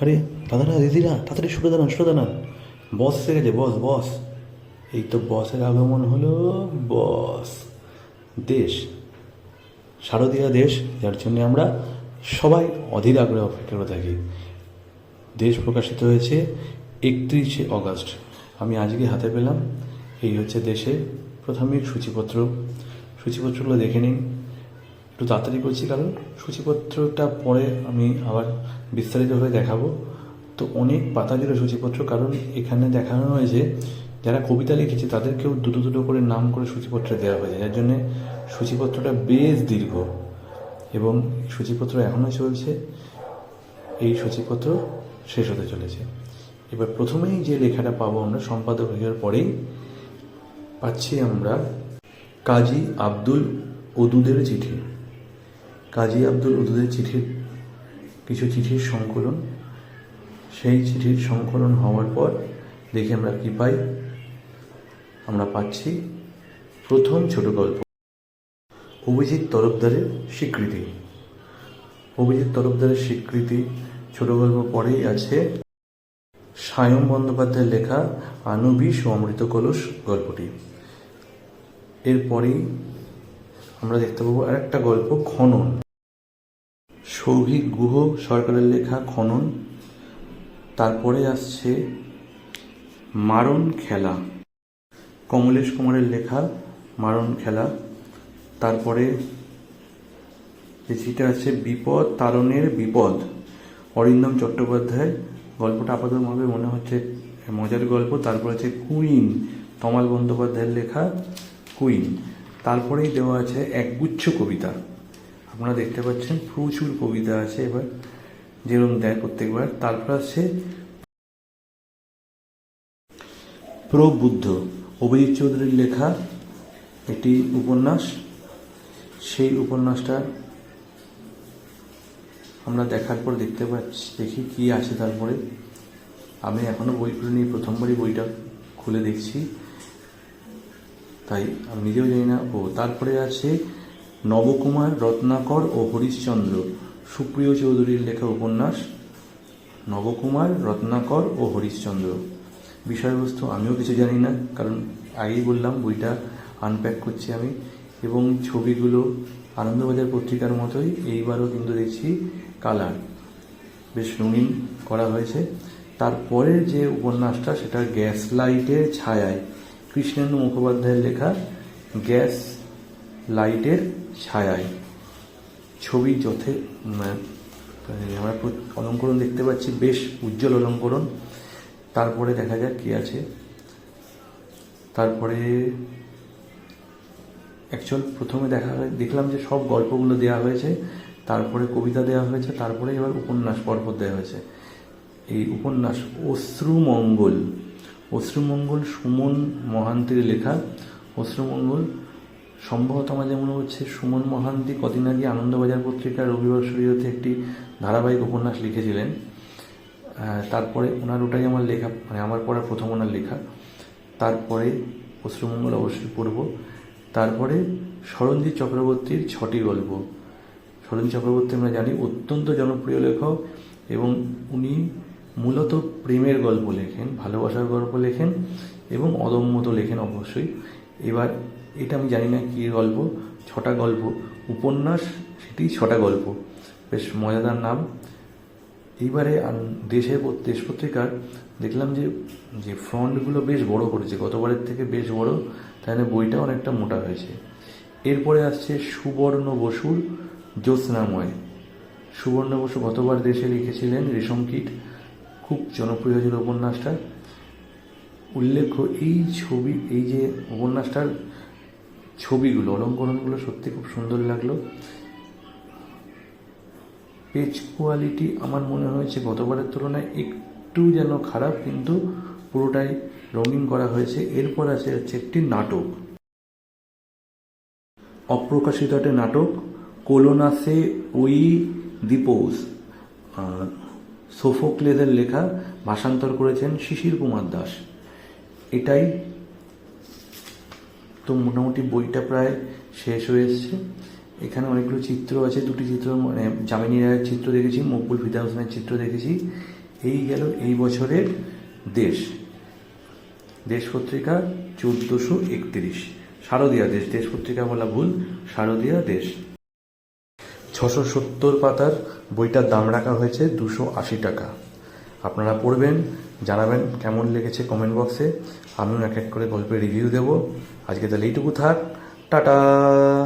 আরে দাদারা দিদিরা, তাড়াতাড়ি সরে দাঁড়ান সরে দাঁড়ান। বস এসে গেছে, বস বস। এই তো বসের আগমন হলো, বস। দেশ, শারদীয়া দেশ, যার জন্য আমরা সবাই অধীর আগ্রহে অপেক্ষা করে থাকি। দেশ প্রকাশিত হয়েছে একত্রিশে অগস্ট। আমি আজকে হাতে পেলাম, এই হচ্ছে দেশে প্রাথমিক সূচিপত্র। সূচিপত্রগুলো দেখে নিন। একটু তাড়াতাড়ি করছি, কারণ সূচিপত্রটা পরে আমি আবার বিস্তারিতভাবে দেখাবো। তো অনেক পাতা দিল সূচিপত্র, কারণ এখানে দেখানো হয়েছে, যারা কবিতা লিখেছে তাদেরকেও দুটো দুটো করে নাম করে সূচিপত্রে দেওয়া হয়েছে। যার জন্যে সূচিপত্রটা বেশ দীর্ঘ, এবং সূচিপত্র এখনও চলছে। এই সূচিপত্র শেষ হতে চলেছে। এবার প্রথমেই যে লেখাটা পাবো আমরা, সম্পাদক হওয়ার পরেই পাচ্ছি আমরা কাজী আব্দুল ওদুদের চিঠি। কাজী আব্দুল ওদুদের চিঠির কিছু চিঠির সংকলন। সেই চিঠির সংকলন হওয়ার পর দেখি আমরা কি পাই। আমরা পাচ্ছি প্রথম ছোট গল্প। অভিজিৎ তরফদারের স্বীকৃতি। অভিজিৎ তরফদারের স্বীকৃতি ছোট গল্প পরেই আছে সায়ন বন্দ্যোপাধ্যায়ের লেখা আনবিষ ও অমৃত কলস গল্পটি। এরপরেই আমরা দেখতে পাবো আরেকটা গল্প, খনন। সৌভিক গুহ, সরকারের লেখা খনন। তারপরে আসছে মারণ খেলা। কমলেশ কুমারের লেখা মারণ খেলা। তারপরে যে চিঠিটা আছে, বিপদ তারণের বিপদ। অরিন্দম চট্টোপাধ্যায়, গল্পটা আপাতভাবে মনে হচ্ছে মজার গল্প। তারপরে আছে কুইন, তমাল বন্দ্যোপাধ্যায়ের লেখা কুইন। তারপরেই দেওয়া আছে একগুচ্ছ কবিতা। আপনারা দেখতে পাচ্ছেন প্রচুর কবিতা আছে এবার। যেরকম দেয় প্রত্যেকবার। তারপর আছে প্রবুদ্ধ। অভিজিৎ চৌধুরীর লেখা একটি উপন্যাস। সেই উপন্যাসটা আমরা দেখার পর দেখতে পাচ্ছি, দেখি কি আছে তারপরে। আমি এখনও বই খুলিনি, প্রথমবারই বইটা খুলে দেখছি। তাই আমি নিজেও জানি না। ও তারপরে আছে নবকুমার, রত্নাকর ও হরিশ্চন্দ্র। সুপ্রিয় চৌধুরীর লেখা উপন্যাস, নবকুমার, রত্নাকর ও হরিশ্চন্দ্র। বিষয়বস্তু আমিও কিছু জানি না, কারণ আগেই বললাম, বইটা আনপ্যাক করছি আমি। এবং ছবিগুলো আনন্দবাজার পত্রিকার মতোই এইবারও কিন্তু দেখছি কালার বেশ রঙিন করা হয়েছে। তারপরের যে উপন্যাসটা, সেটা গ্যাস লাইটের ছায়ায়। কৃষ্ণেন্দু মুখোপাধ্যায়ের লেখা গ্যাস লাইটের ছায়ায়। ছবি যথে আমরা অলঙ্করণ দেখতে পাচ্ছি, বেশ উজ্জ্বল অলঙ্করণ। তারপরে দেখা যাক কি আছে। তারপরে অ্যাকচুয়াল প্রথমে দেখা দেখলাম যে সব গল্পগুলো দেওয়া হয়েছে। তারপরে কবিতা দেওয়া হয়েছে, তারপরে এবার উপন্যাস পরপর দেওয়া হয়েছে। এই উপন্যাস অশ্রুমঙ্গল অশ্রুমঙ্গল সুমন মহান্তির লেখা। অশ্রুমঙ্গল সম্ভবত আমার যেমন হচ্ছে সুমন মহান্তি কদিন আগে আনন্দবাজার পত্রিকার রবিবার শরীরতে একটি ধারাবাহিক উপন্যাস লিখেছিলেন। তারপরে ওনার ওটাই আমার লেখা মানে আমার পড়া প্রথম ওনার লেখা। তারপরে অশ্রুমঙ্গল অবশ্যই পড়ব। তারপরে সরঞ্জিৎ চক্রবর্তীর ছটি গল্প। সরঞ্জিৎ চক্রবর্তী আমরা জানি অত্যন্ত জনপ্রিয় লেখক এবং উনি মূলত প্রেমের গল্প লেখেন, ভালোবাসার গল্প লেখেন এবং অদম্য তো লেখেন অবশ্যই। এবার এটা আমি জানি না কী গল্প, ছটা গল্প, উপন্যাস সেটি ছটা গল্প। বেশ মজাদার নাম। এইবারে আন- দেশে পত্রিকার দেখলাম যে যে ফ্রন্টগুলো বেশ বড় করেছে, গতবারের থেকে বেশ বড় জন্য বইটা অনেকটা মোটা হয়েছে। এরপরে আসছে সুবর্ণ বসুর জ্যোৎস্নাময়। সুবর্ণ বসু গতবার দেশে লিখেছিলেন রেশম কীট। খুব জনপ্রিয় হয়েছিল উপন্যাসটা উল্লেখ্য, এই ছবি, এই যে উপন্যাসটার ছবিগুলো, অলঙ্করণগুলো সত্যি খুব সুন্দর লাগল। পেজ কোয়ালিটি আমার মনে হয়েছে গতবারের তুলনায় একটু যেন খারাপ, কিন্তু পুরোটাই রঙিন করা হয়েছে। এরপর আছে হচ্ছে একটি নাটক। অপ্রকাশিত একটা নাটক, কোলোনাসে ওই দিপোস সোফোক্লেদের লেখা ভাষান্তর করেছেন শিশির কুমার দাস। এটাই তো মোটামুটি বইটা প্রায় শেষ হয়ে এসছে। এখানে অনেকগুলো চিত্র আছে, দুটি চিত্র মানে জামিনী রায়ের চিত্র দেখেছি, মকবুল ফিদা হোসেনের চিত্র দেখেছি। এই গেল এই বছরের দেশ। দেশ পত্রিকা চোদ্দোশো একত্রিশ। শারদীয়া দেশ দেশ পত্রিকা বলা ভুল, শারদীয়া দেশ। ছশো সত্তর পাতার বইটার দাম রাখা হয়েছে দুশো আশি টাকা। আপনারা পড়বেন, জানাবেন কেমন লেগেছে কমেন্ট বক্সে আমিও এক এক করে গল্পের রিভিউ দেব। আজকে তাহলে এইটুকু থাক। টাটা!